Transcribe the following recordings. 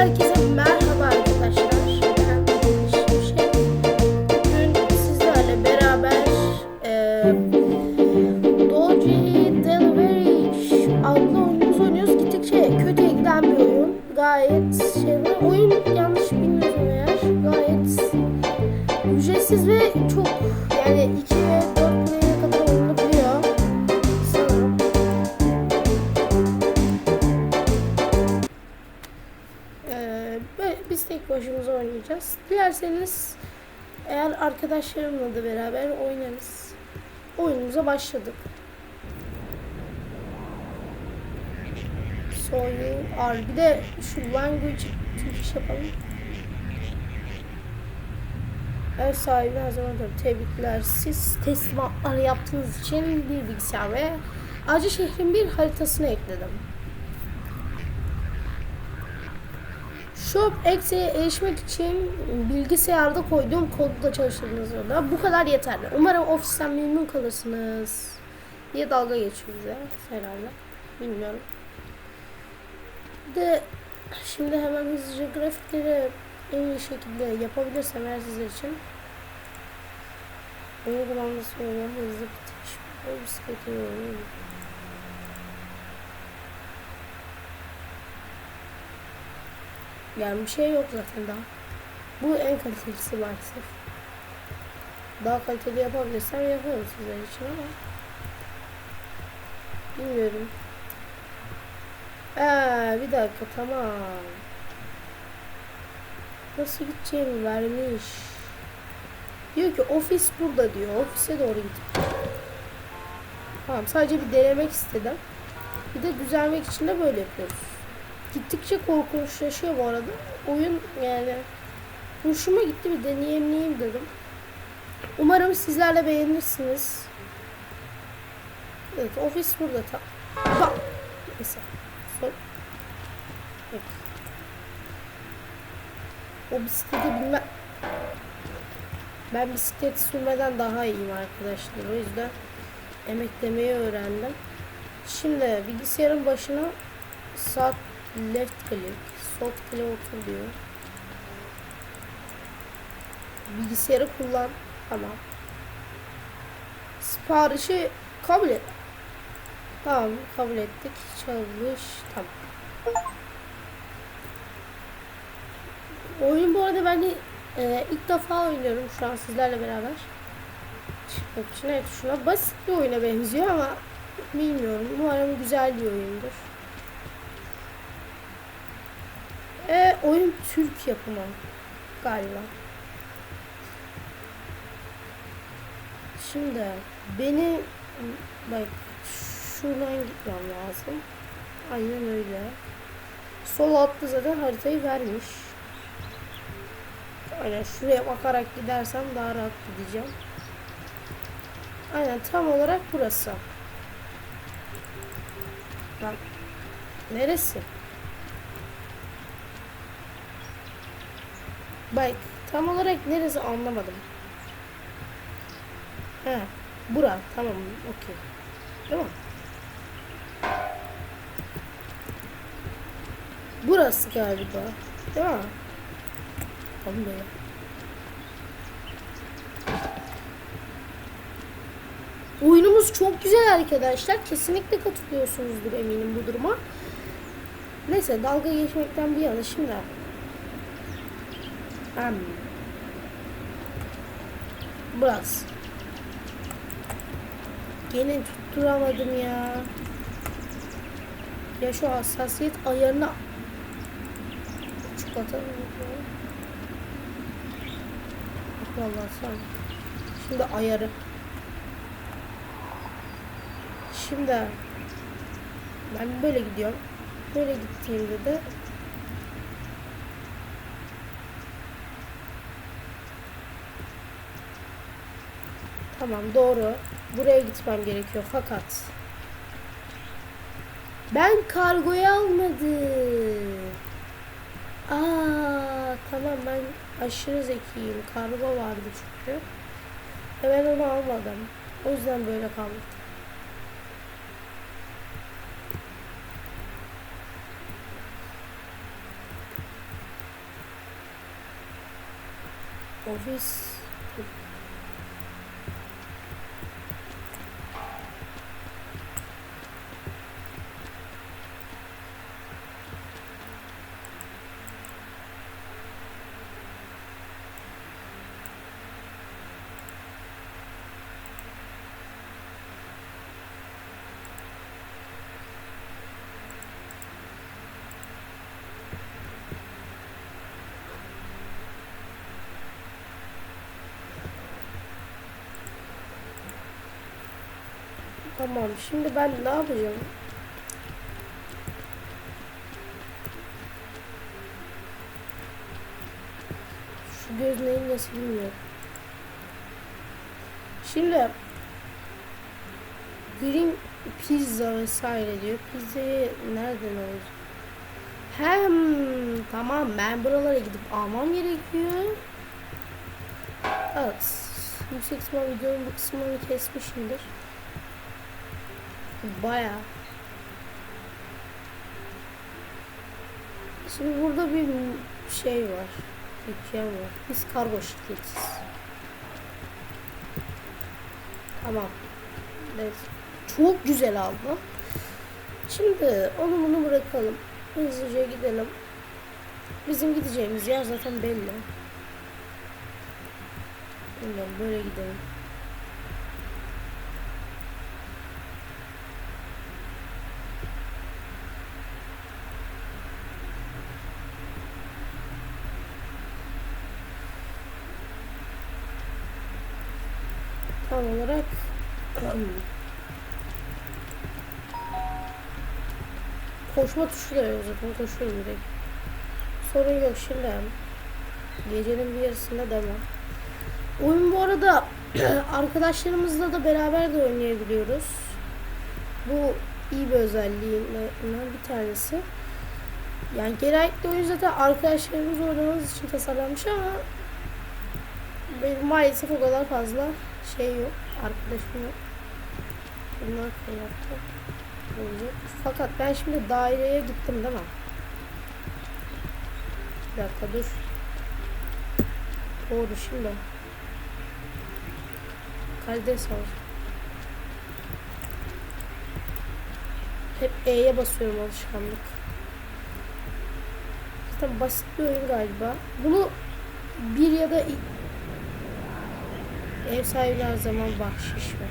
aquí arkadaşlarımla da beraber oynarız. Oyunumuza başladık. So you. Bir de şu language Türk yapalım. Ev sahibi her zaman da tebrikler. Siz teslimatlar yaptığınız için bir bilgisayar ve Acı şehrin bir haritasını ekledim. Shop X'e erişmek için bilgisayarda koyduğum kodu da çalıştırdığınızda bu kadar yeterli. Umarım ofisten memnun kalırsınız diye dalga geçiyor bize herhalde. Bilmiyorum. De şimdi hemen hızlıca grafikleri en iyi şekilde yapabilirsem eğer sizler için uygulamada söylüyorum hızlı bitiş böyle bir sıkıntı Yani bir şey yok zaten daha. Bu en kalitelisi maalesef. Daha kaliteli yapabilirsem yaparım sizler için ama bilmiyorum. Ee, bir dakika tamam. Nasıl gideceğimi vermiş. Diyor ki ofis burada diyor. Ofise doğru git. Tamam sadece bir denemek istedim. Bir de düzelmek için de böyle yapıyoruz. Gittikçe korkunçlaşıyor bu arada. Oyun yani hoşuma gitti bir deneyimleyeyim dedim. Umarım sizlerle beğenirsiniz. Evet ofis burada tam. Bak. Neyse. Evet. O bisikleti bilmem. Ben bisiklet sürmeden daha iyiyim arkadaşlar. O yüzden emeklemeyi öğrendim. Şimdi bilgisayarın başına sağ left click, sol click otur diyor. Bilgisayarı kullan. Tamam. Siparişi kabul et. Tamam kabul ettik. Çalış. Tamam. Oyun bu arada ben de e, ilk defa oynuyorum şu an sizlerle beraber. Çıkmak için evet şuna basit bir oyuna benziyor ama bilmiyorum. Umarım güzel bir oyundur. E, oyun Türk yapımı galiba. Şimdi beni bak şuradan gitmem lazım. Aynen öyle. Sol altta zaten haritayı vermiş. Aynen şuraya bakarak gidersem daha rahat gideceğim. Aynen tam olarak burası. Bak. Neresi? Bak tam olarak neresi anlamadım. He. Bura. Tamam. Okey. Mi? Burası galiba. Değil mi? Tamam. Oyunumuz çok güzel arkadaşlar. Kesinlikle katılıyorsunuzdur eminim bu duruma. Neyse dalga geçmekten bir yana şimdi. Hmm. Burası. Gene tutturamadım ya. Ya şu hassasiyet ayarına çikolata mı? Vallahi sen. Şimdi ayarı. Şimdi ben böyle gidiyorum. Böyle gittiğimde de Tamam doğru. Buraya gitmem gerekiyor fakat ben kargoyu almadım. Aa tamam ben aşırı zekiyim. Kargo vardı çünkü. Ve ben onu almadım. O yüzden böyle kaldım. Ofis Tamam şimdi ben ne yapacağım? Şu göz neyin nesi bilmiyorum. Şimdi Green pizza vesaire diyor. Pizzayı nereden alacağım? Hem tamam ben buralara gidip almam gerekiyor. Evet. Yüksek ihtimal videonun bu kısmını kesmişimdir. Baya. Şimdi burada bir şey var. Dükkan var. Biz kargo şirketiyiz. Tamam. Evet. Çok güzel aldı. Şimdi onu bunu bırakalım. Hızlıca gidelim. Bizim gideceğimiz yer zaten belli. Bilmiyorum böyle gidelim. Tam olarak koşma tuşu da yok koşuyorum direkt. Sorun yok şimdi gecenin bir yarısında devam. Oyun bu arada arkadaşlarımızla da beraber de oynayabiliyoruz. Bu iyi bir özelliğinden bir tanesi. Yani genellikle oyun zaten arkadaşlarımız oynamamız için tasarlanmış ama benim maalesef o kadar fazla şey yok. Arkadaşım yok. Bunlar kıyafetler olacak. Fakat ben şimdi daireye gittim değil mi? Bir dakika dur. Doğru şimdi. Karides var. Hep E'ye basıyorum alışkanlık. Zaten basit bir oyun galiba. Bunu bir ya da ev sahibi her zaman bahşiş ver.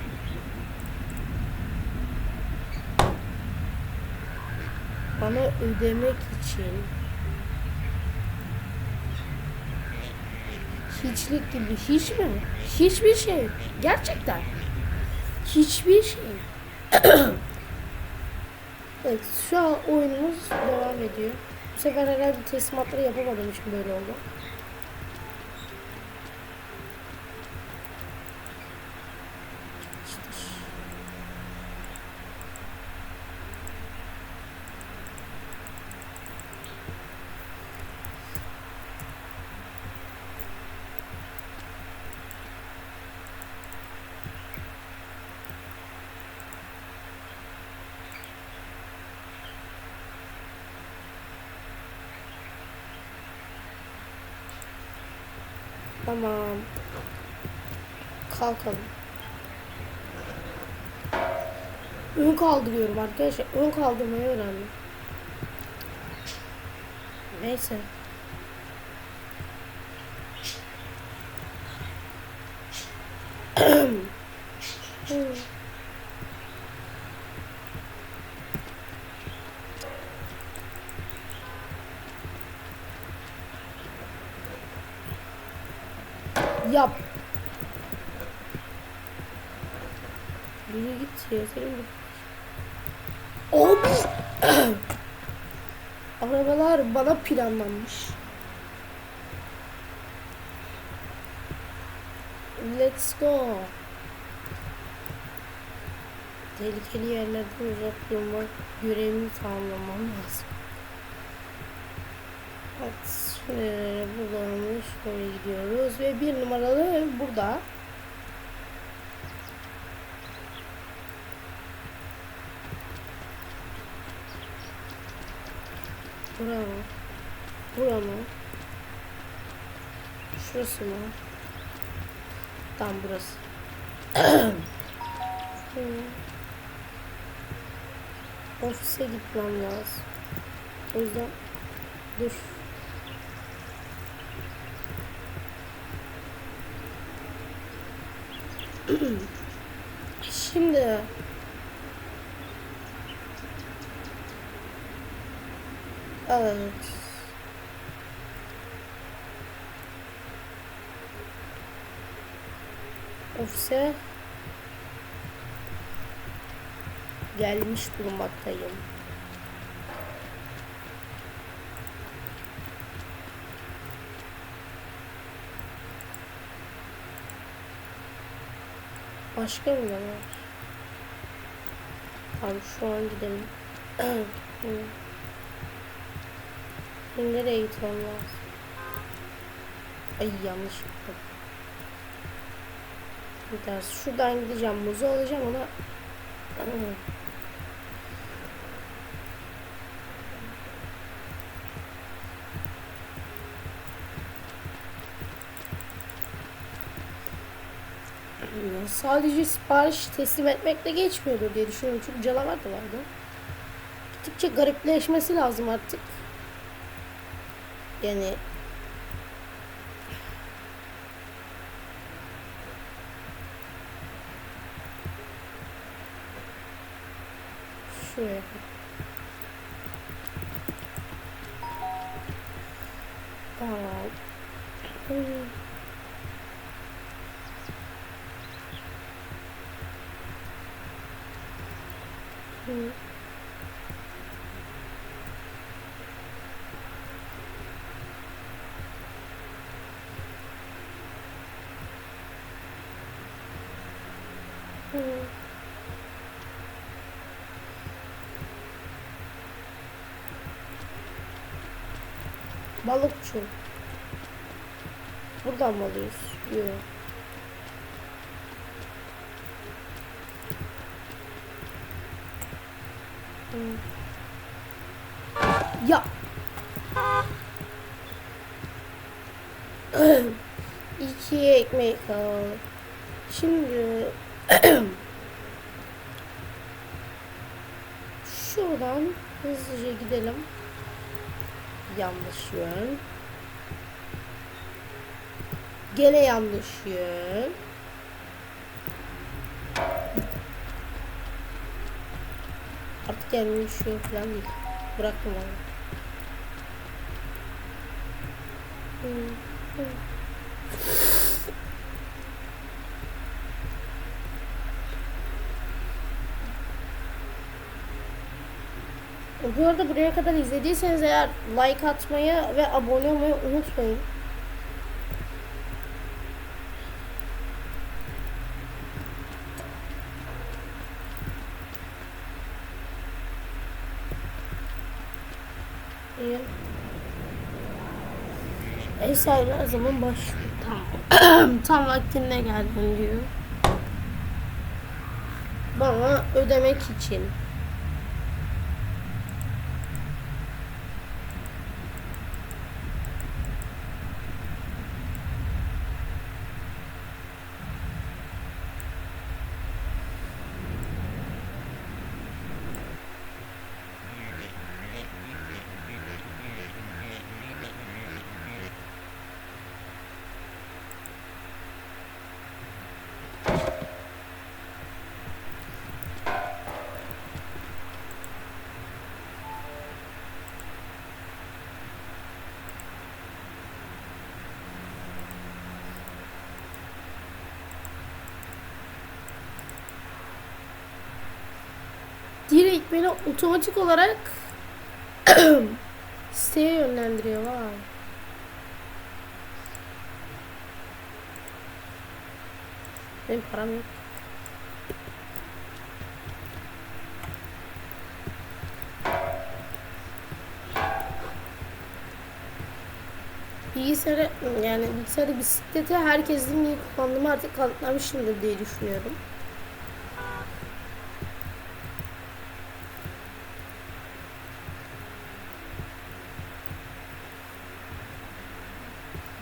Bana ödemek için hiçlik gibi hiç mi? Hiçbir şey. Gerçekten. Hiçbir şey. evet şu an oyunumuz devam ediyor. Bu sefer herhalde teslimatları yapamadığım için böyle oldu. Tamam. Kalkalım. Ön kaldırıyorum arkadaşlar. Ön kaldırmayı öğrendim. Neyse. Yap. Yürü git ya senin bu. Abi. Bana planlanmış. Let's go. Tehlikeli yerlerden uzak durmak görevini tamamlamam lazım. Evet, şimdi buradan şöyle gidiyoruz ve bir numaralı ev burada. Bura mı? Bura mı? Şurası mı? Tam burası. Ofise gitmem lazım. O yüzden dur. Şimdi Evet. Ofise gelmiş bulunmaktayım. Başka mı var? Tamam şu an gidelim. Nereye gitmem lazım? Ay yanlış gittim. Bir. Şuradan gideceğim. Muzu alacağım Hı. Sadece sipariş teslim etmekle geçmiyordur diye düşünüyorum. Çünkü canavar da vardı. Gittikçe garipleşmesi lazım artık. Yani 对，到，嗯。Balıkçı. Buradan mı alıyoruz? Yok. Hmm. Ya. İki ekmek al. Şimdi şuradan hızlıca gidelim. Yanlış yön. Gene yanlış yön. Artık yanlış yön falan değil. Bıraktım onu. Hı, hı. Bu arada buraya kadar izlediyseniz eğer like atmayı ve abone olmayı unutmayın. İyi. Sahibi her zaman başlıyor. Tam, tam vaktinde geldin diyor. Bana ödemek için. Beni otomatik olarak siteye yönlendiriyor. Vay. Benim param yok. Bilgisayarı yani bilgisayarda bisikleti herkesin iyi kullandığımı artık kanıtlamışımdır diye düşünüyorum.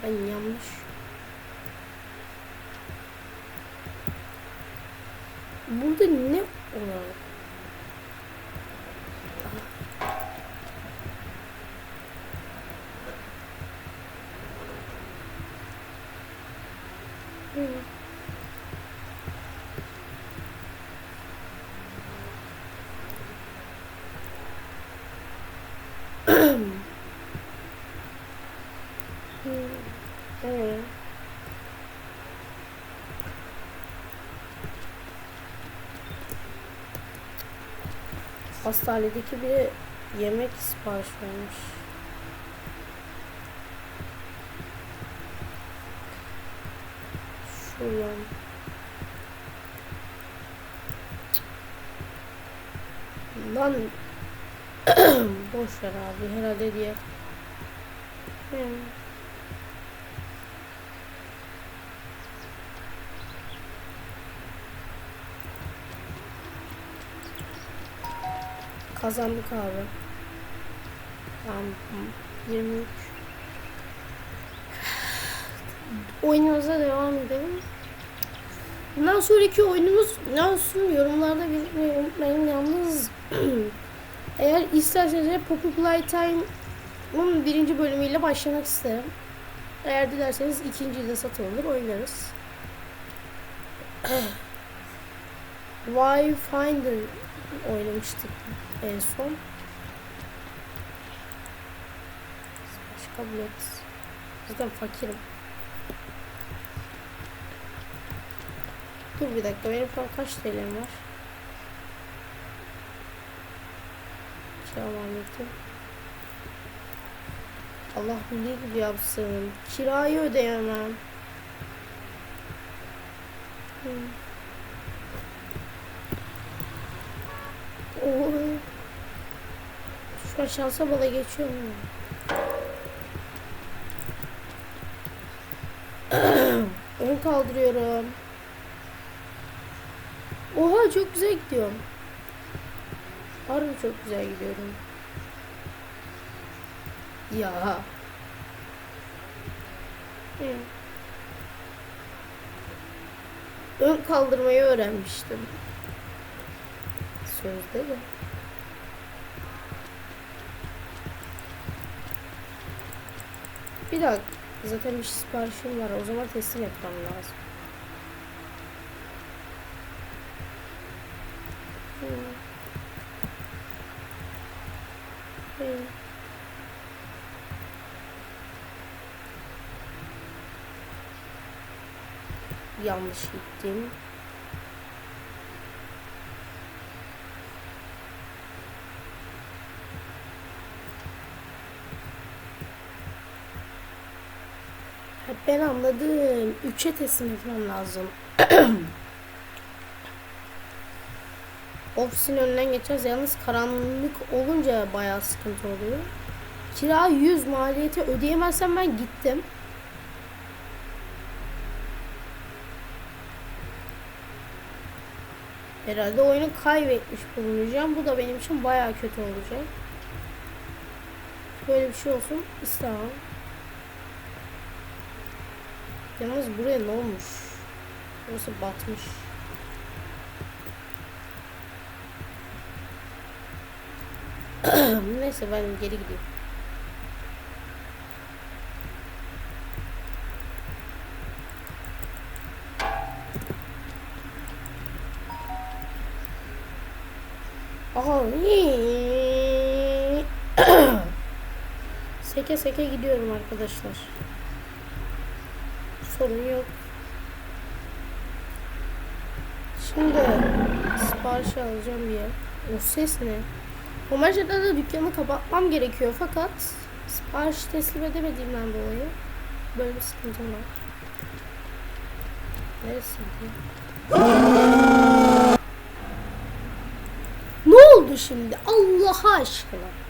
Ben yanlış. Burada ne Hastanedeki biri yemek sipariş vermiş. Şuradan. Lan boş ver abi herhalde diye. Hı. Kazandık abi. Tamam. 23. Oyunumuza devam edelim. Bundan sonraki oyunumuz ne olsun yorumlarda belirtmeyi unutmayın. Yalnız eğer isterseniz Poppy Playtime'ın birinci bölümüyle başlamak isterim. Eğer dilerseniz ikinciyi de satın oynarız. Wayfinder oynamıştık en son. Başka bilet. Zaten fakirim. Dur bir dakika benim şu an kaç TL'm var? Kira maliyeti. Allah gibi yapsın. Kirayı ödeyemem. Hmm. Oo. An şansa bala geçiyor mu? Ön kaldırıyorum. Oha çok güzel gidiyorum. Harbi çok güzel gidiyorum. Ya. Hı. Ön kaldırmayı öğrenmiştim. Sözde de. Bir dakika. Zaten bir siparişim var. O zaman teslim etmem lazım. Hmm. Yanlış gittim. Ben anladım. Üçe teslim etmem lazım. Ofisin önünden geçeceğiz. Yalnız karanlık olunca bayağı sıkıntı oluyor. Kira 100 maliyeti ödeyemezsem ben gittim. Herhalde oyunu kaybetmiş bulunacağım. Bu da benim için bayağı kötü olacak. Böyle bir şey olsun istemem. Yalnız buraya ne olmuş? Burası batmış. Neyse ben geri gideyim. Seke seke gidiyorum arkadaşlar. Sorun yok. Şimdi sipariş alacağım bir yer. O ses ne? Normalde da dükkanı kapatmam gerekiyor fakat sipariş teslim edemediğimden dolayı böyle bir sıkıntım var. Neresi? bu? Ne oldu şimdi? Allah aşkına.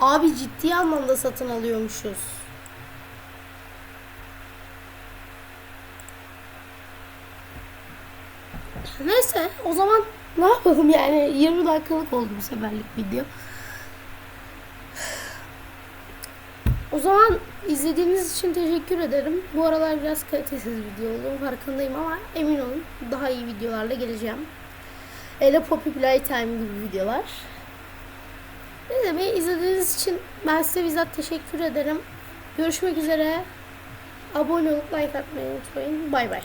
Abi ciddi anlamda satın alıyormuşuz. Neyse o zaman ne yapalım yani 20 dakikalık oldu bu seferlik video. O zaman izlediğiniz için teşekkür ederim. Bu aralar biraz kalitesiz video oldu farkındayım ama emin olun daha iyi videolarla geleceğim. Ele Poppy Playtime gibi videolar. Beni izlediğiniz için ben size bizzat teşekkür ederim. Görüşmek üzere. Abone olup like atmayı unutmayın. Bay bay.